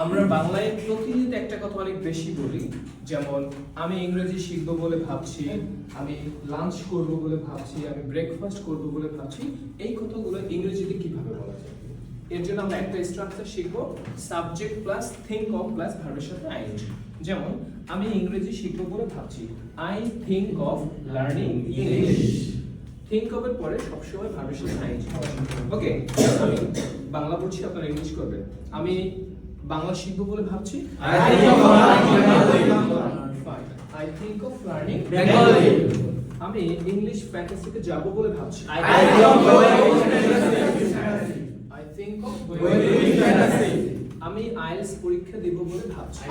আমরা বাংলায় প্রতিনিয়ত একটা কথা অনেক বেশি বলি, যেমন, আমি ইংরেজি শিখব বলে ভাবছি, আমি লাঞ্চ করব বলে ভাবছি, আমি ব্রেকফাস্ট করব বলে ভাবছি, এই কথাগুলো ইংরেজিতে কীভাবে বলা যায়? এর জন্য আমরা একটা স্ট্রাকচার শিখব subject plus think of plus ভার্বের সাথে আইএনজি যেমন, আমি ইংরেজি শিখব বলে ভাবছি I think of learning English think of এর পরে সবসময় ভার্বের সাথে আইএনজি ওকে আমি বাংলা পড়ছি, আপনারা ইংলিশ করবেন। আমি বাংলা শিখব বলে ভাবছি। আমি ইংলিশ প্যাকেজ থেকে যাব বলে ভাবছি। আমি আইএলএস পরীক্ষা দেব বলে ভাবছি।